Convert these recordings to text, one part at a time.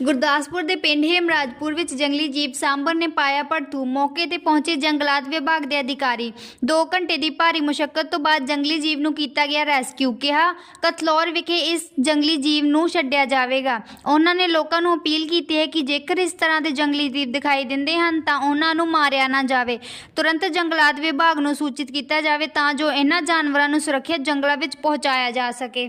ਗੁਰਦਾਸਪੁਰ ਦੇ ਪਿੰਡ ਹੇਮਰਾਜਪੁਰ ਵਿੱਚ ਜੰਗਲੀ ਜੀਵ ਸਾਂਭਰ ਨੇ ਪਾਇਆ ਭੜਥੂ ਮੌਕੇ ਤੇ ਪਹੁੰਚੇ ਜੰਗਲਾਤ ਵਿਭਾਗ ਦੇ ਅਧਿਕਾਰੀ। 2 ਘੰਟੇ ਦੀ ਭਾਰੀ ਮੁਸ਼ਕਲ ਤੋਂ ਬਾਅਦ ਜੰਗਲੀ ਜੀਵ ਨੂੰ ਕੀਤਾ ਗਿਆ ਰੈਸਕਿਊ। ਕਿਹਾ ਕਤਲੌਰ ਵਿਖੇ ਇਸ ਜੰਗਲੀ ਜੀਵ ਨੂੰ ਛੱਡਿਆ ਜਾਵੇਗਾ। ਉਹਨਾਂ ਨੇ ਲੋਕਾਂ ਨੂੰ ਅਪੀਲ ਕੀਤੀ ਹੈ ਕਿ ਜੇਕਰ ਇਸ ਤਰ੍ਹਾਂ ਦੇ ਜੰਗਲੀ ਜੀਵ ਦਿਖਾਈ ਦਿੰਦੇ ਹਨ, ਤਾਂ ਉਹਨਾਂ ਨੂੰ ਮਾਰਿਆ ਨਾ ਜਾਵੇ। ਤੁਰੰਤ ਜੰਗਲਾਤ ਵਿਭਾਗ ਨੂੰ ਸੂਚਿਤ ਕੀਤਾ ਜਾਵੇ ਤਾਂ ਜੋ ਇਹਨਾਂ ਜਾਨਵਰਾਂ ਨੂੰ ਸੁਰੱਖਿਅਤ ਜੰਗਲਾਂ ਵਿੱਚ ਪਹੁੰਚਾਇਆ ਜਾ ਸਕੇ।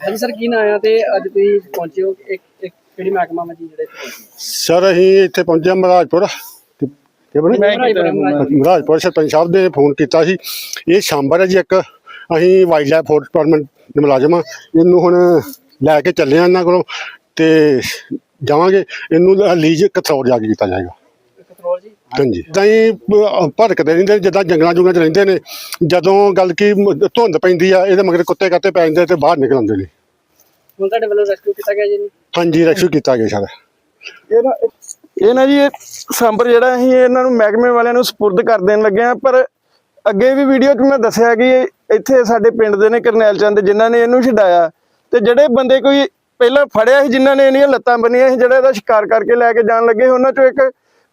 ਹਾਂਜੀ ਸਰ ਕੀ ਨਾਂ ਆਇਆ ਤੇ ਅੱਜ ਤੁਸੀਂ ਪਹੁੰਚੇ ਹੋ? ਇੱਕ ਇੱਕ ਕਿਹੜੀ ਮਹਿਕਮਾ ਵਿੱਚ ਜਿਹੜੇ ਇੱਥੇ ਪਹੁੰਚੇ ਸਰ ਅਸੀਂ ਇੱਥੇ ਪਹੁੰਚੇ ਹਾਂ ਮਹਾਰਾਜਪੁਰ। ਕਿ ਕਿ ਬਣੇ? ਮਹਾਰਾਜਪੁਰ ਸਰਪੰਚ ਸਾਹਿਬ ਨੇ ਫੋਨ ਕੀਤਾ ਸੀ। ਇਹ ਸ਼ਾਂਬਰ ਹੈ ਜੀ ਇੱਕ। ਅਸੀਂ ਵਾਈਲਡ ਲਾਈਫ ਡਿਪਾਰਟਮੈਂਟ ਦੇ ਮੁਲਾਜ਼ਮ ਹਾਂ। ਇਹਨੂੰ ਹੁਣ ਲੈ ਕੇ ਚੱਲੇ ਆ ਇਹਨਾਂ ਕੋਲੋਂ ਤੇ ਜਾਵਾਂਗੇ। ਇਹਨੂੰ ਲੀਜ ਕਥੌੜ ਜਾ ਕੇ ਕੀਤਾ ਜਾਏਗਾ। ਕਤਰੋਲ ਜੀ? ਹਾਂਜੀ। ਤਾਂ ਹੀ ਭੜਕਦੇ ਰਹਿੰਦੇ ਜਿੱਦਾਂ ਜੰਗਲਾਂ ਜੁਗਾਂ 'ਚ ਰਹਿੰਦੇ ਨੇ। ਜਦੋਂ ਗੱਲ ਕੀ ਧੁੰਦ ਪੈਂਦੀ ਆ ਇਹਦੇ ਮਗਰ ਕੁੱਤੇ ਕੱਤੇ ਪੈ ਜਾਂਦੇ ਤੇ ਬਾਹਰ ਨਿਕਲ ਆਉਂਦੇ ਨੇ। ਹੁਣ ਤੁਹਾਡੇ ਵੱਲੋਂ ਰੈਸਕਿਊ ਕੀਤਾ ਗਿਆ ਜੀ? ਹਾਂਜੀ ਰੈਸਕਿਊ ਕੀਤਾ ਗਿਆ ਸਰ। ਇਹ ਨਾ ਇਹ ਨਾ ਜੀ ਇਹ ਸਾਂਬਰ ਜਿਹੜਾ ਅਸੀਂ ਇਹਨਾਂ ਨੂੰ ਮਹਿਕਮੇ ਵਾਲਿਆਂ ਨੂੰ ਸਪੁਰਦ ਕਰ ਦੇਣ ਲੱਗੇ ਆ ਪਰ ਅੱਗੇ ਵੀ ਵੀਡੀਓ 'ਚ ਮੈਂ ਦੱਸਿਆ ਕਿ ਇੱਥੇ ਸਾਡੇ ਪਿੰਡ ਦੇ ਨੇ ਕਰਨੈਲ ਚੰਦ ਜਿਨ੍ਹਾਂ ਨੇ ਇਹਨੂੰ ਛਡਾਇਆ। ਤੇ ਜਿਹੜੇ ਬੰਦੇ ਕੋਈ ਪਹਿਲਾਂ ਫੜਿਆ ਸੀ, ਜਿਨ੍ਹਾਂ ਨੇ ਇਹਦੀਆਂ ਲੱਤਾਂ ਬੰਨੀਆਂ ਸੀ, ਜਿਹੜਾ ਇਹਦਾ ਸ਼ਿਕਾਰ ਕਰਕੇ ਲੈ ਕੇ ਜਾਣ ਲੱਗੇ ਉਹਨਾਂ 'ਚੋਂ ਇੱਕ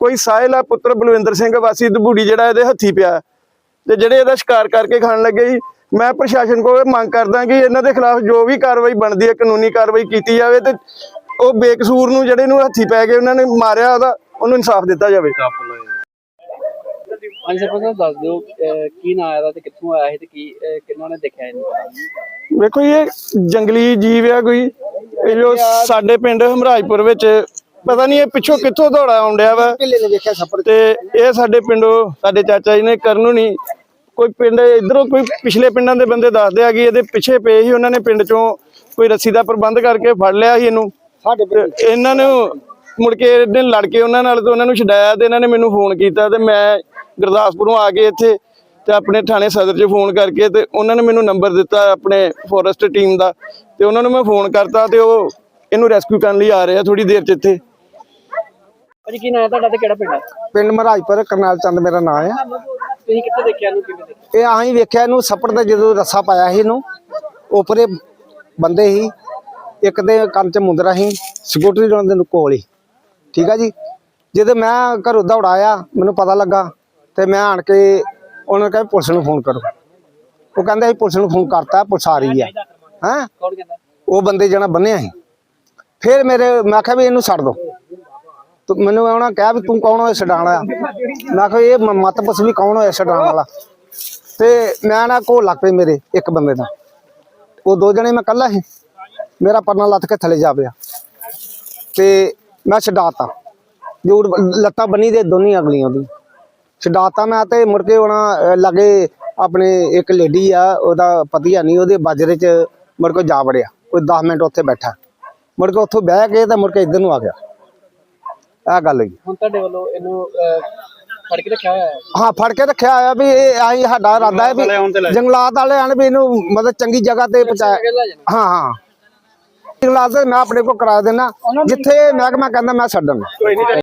ਕੋਈ ਸਾਹਿਲ ਆ, ਪੁੱਤਰ ਬਲਵਿੰਦਰ ਸਿੰਘ, ਵਾਸੀ ਦਬੂੜੀ ਜਿਹੜਾ ਇਹਦੇ ਹੱਥੀ ਪਿਆ। ਤੇ ਜਿਹੜੇ ਇਹਦਾ ਸ਼ਿਕਾਰ ਕਰਕੇ ਖਾਣ ਲੱਗੇ ਸੀ, ਮੈਂ ਪ੍ਰਸ਼ਾਸਨ ਕੋਲ ਇਹ ਮੰਗ ਕਰਦਾ ਕਿ ਇਹਨਾਂ ਦੇ ਖਿਲਾਫ ਜੋ ਵੀ ਕਾਰਵਾਈ ਬਣਦੀ ਹੈ, ਕਾਨੂੰਨੀ ਕਾਰਵਾਈ ਕੀਤੀ ਜਾਵੇ ਤੇ ਉਹ ਬੇਕਸੂਰ ਨੂੰ ਜਿਹੜੇ ਨੂੰ ਹੱਥੀ ਪੈ ਗਏ ਉਹਨਾਂ ਨੇ ਮਾਰਿਆ, ਉਹਦਾ ਉਹਨੂੰ ਇਨਸਾਫ ਦਿੱਤਾ ਜਾਵੇ। ਹਾਂਜੀ ਸਰਪੰਚ ਸਾਹਿਬ ਦੱਸ ਦਿਓ ਅਹ, ਕੀ ਨਾਂ ਆਇਆ ਤੇ ਕਿੱਥੋਂ ਆਇਆ ਸੀ ਤੇ ਕੀ ਅਹ, ਕਿਹਨਾਂ ਨੇ ਦੇਖਿਆ ਇਹਨੂੰ? ਵੇਖੋ ਇਹ ਜੰਗਲੀ ਜੀਵ ਆ ਕੋਈ। ਇਹ ਜੋ ਸਾਡੇ ਪਿੰਡ ਹਮਰਾਜਪੁਰ ਵਿੱਚ ਪਤਾ ਨਹੀਂ ਇਹ ਪਿੱਛੋਂ ਕਿੱਥੋਂ ਦੌੜਾ ਆਉਂਦਿਆ ਵਾ। ਤੇ ਇਹ ਸਾਡੇ ਪਿੰਡੋਂ ਸਾਡੇ ਚਾਚਾ ਜੀ ਨੇ ਕਰਨ ਨਹੀਂ ਕੋਈ ਪਿੰਡ ਇਧਰੋਂ ਕੋਈ ਪਿਛਲੇ ਪਿੰਡਾਂ ਦੇ ਬੰਦੇ ਦੱਸਦੇ ਆ ਕਿ ਇਹਦੇ ਪਿੱਛੇ ਪਏ ਸੀ ਉਹਨਾਂ ਨੇ ਪਿੰਡ ਚੋਂ ਕੋਈ ਰੱਸੀ ਦਾ ਪ੍ਰਬੰਧ ਕਰਕੇ ਫੜ ਲਿਆ ਸੀ ਇਹਨੂੰ। ਤੇ ਇਹਨਾਂ ਨੂੰ ਮੁੜ ਕੇ ਇਹਨੇ ਲੜ ਕੇ ਉਹਨਾਂ ਨਾਲ ਤੇ ਉਹਨਾਂ ਨੂੰ ਛਡਾਇਆ ਤੇ ਇਹਨਾਂ ਨੇ ਮੈਨੂੰ ਫੋਨ ਕੀਤਾ ਤੇ ਮੈਂ ਗੁਰਦਾਸਪੁਰੋਂ ਆ ਕੇ ਇੱਥੇ ਤੇ ਆਪਣੇ ਥਾਣੇ ਸਦਰ 'ਚ ਫੋਨ ਕਰਕੇ ਤੇ ਉਹਨਾਂ ਨੇ ਮੈਨੂੰ ਨੰਬਰ ਦਿੱਤਾ ਆਪਣੇ ਫੋਰੈਸਟ ਟੀਮ ਦਾ ਤੇ ਉਹਨਾਂ ਨੂੰ ਮੈਂ ਫੋਨ ਕਰਤਾ ਤੇ ਉਹ ਇਹਨੂੰ ਰੈਸਕਿਊ ਕਰਨ ਲਈ ਆ ਰਹੇ ਆ ਥੋੜੀ ਦੇਰ 'ਚ ਇੱਥੇ। ਭਾਜੀ ਕੀ ਨਾਂ ਹੈ ਤੁਹਾਡਾ ਤੇ ਕਿਹੜਾ ਪਿੰਡ ਹੈ? ਪਿੰਡ ਮਹਾਰਾਜਪੁਰ ਕਰਨਾਲ ਚੰਦ ਮੇਰਾ ਨਾਮ ਆ ਤੁਸੀਂ ਕਿੱਥੇ ਦੇਖਿਆ ਇਹਨੂੰ ਕਿਵੇਂ ਦੇਖਿਆ? ਇਹ ਆਹੀਂ ਵੇਖਿਆ ਇਹਨੂੰ ਸੱਪੜ ਦਾ ਜਦੋਂ ਰੱਸਾ ਪਾਇਆ ਸੀ ਇਹਨੂੰ ਉਪਰੇ ਬੰਦੇ ਸੀ ਇੱਕ ਦੇ ਕੰਨ 'ਚ ਮੁੰਦਰਾ ਸੀ ਸਕੂਟਰੀ ਦੇ ਨੂੰ ਕੋਲ ਹੀ। ਠੀਕ ਆ ਜੀ? ਜਦੋਂ ਮੈਂ ਘਰੋਂ ਦੌੜਾਇਆ ਮੈਨੂੰ ਪਤਾ ਲੱਗਾ ਤੇ ਮੈਂ ਆਣ ਕੇ ਉਹਨਾਂ ਨੇ ਕਿਹਾ ਪੁਲਿਸ ਨੂੰ ਫੋਨ ਕਰੋ। ਉਹ ਕਹਿੰਦੇ ਅਸੀਂ ਪੁਲਿਸ ਨੂੰ ਫੋਨ ਕਰਤਾ ਪੁਲਿਸ ਆ ਰਹੀ ਆ। ਹੈਂ? ਕੌਣ ਕਹਿੰਦਾ? ਉਹ ਬੰਦੇ ਜਣਾ ਬੰਨਿਆ ਸੀ। ਫਿਰ ਮੇਰੇ ਮੈਂ ਕਿਹਾ ਵੀ ਇਹਨੂੰ ਛੱਡ ਦੋ। ਤੂੰ ਮੈਨੂੰ ਉਹਨਾਂ ਕਿਹਾ ਵੀ ਤੂੰ ਕੌਣ ਹੋਇਆ ਛਡਾਣ ਵਾਲਾ? ਮੈਂ ਕਿਹਾ ਇਹ ਮੱਤ ਪੁੱਛ ਵੀ ਕੌਣ ਹੋਇਆ ਛਡਾਣ ਵਾਲਾ। ਤੇ ਮੈਂ ਨਾ ਕੋਲ ਲੱਗ ਪਈ ਮੇਰੇ ਇੱਕ ਬੰਦੇ ਦਾ। ਉਹ ਦੋ ਜਣੇ ਮੈਂ ਕੱਲਾ ਸੀ। ਮੇਰਾ ਪਰਨਾ ਲੱਥ ਕੇ ਥੱਲੇ ਜਾ ਪਿਆ। ਤੇ ਮੈਂ ਛਡਾਤਾ। ਜੂੜ ਲੱਤਾਂ ਬੰਨੀ ਦੇ ਦੋਨੀ ਅਗਲੀਆਂ ਦੀ। ਛਡਾਤਾ ਮੈਂ ਤੇ ਮੁੜ ਕੇ ਉਹਨਾਂ ਲਗੇ ਆਪਣੇ ਇੱਕ ਲੇਡੀ ਆ ਉਹਦਾ ਪਤੀ ਆ ਨਹੀਂ ਉਹਦੇ ਬਾਜਰੇ 'ਚ ਮੁੜ ਕੇ ਜਾ ਵੜਿਆ। ਕੋਈ 10 ਮਿੰਟ ਉੱਥੇ ਬੈਠਾ। ਮੁੜ ਕੇ ਉੱਥੋਂ ਬਹਿ ਕੇ ਤੇ ਮੁੜ ਕੇ ਇੱਧਰ ਨੂੰ ਆ ਗਿਆ। ਇਹ ਗੱਲ ਹੋਈ। ਹੁਣ ਤੁਹਾਡੇ ਵੱਲੋਂ ਇਹਨੂੰ ਫੜ ਕੇ ਰੱਖਿਆ ਹੋਇਆ ਹੈ? ਹਾਂ ਫੜ ਕੇ ਰੱਖਿਆ ਹੋਇਆ ਵੀ ਇਹ ਆਈ ਸਾਡਾ ਇਰਾਦਾ ਹੈ ਵੀ ਜੰਗਲਾਤ ਵਾਲੇ ਆਣ ਵੀ ਇਹਨੂੰ ਮਤਲਬ ਚੰਗੀ ਜਗ੍ਹਾ ਤੇ ਪਹੁੰਚਾਇਆ ਹਾਂ ਹਾਂ। ਜੰਗਲਾਤ ਮੈਂ ਆਪਣੇ ਕੋਲ ਕਰਾ ਦੇਣਾ ਜਿੱਥੇ ਮਹਿਕਮਾ ਕਹਿੰਦਾ ਮੈਂ ਛੱਡਣ।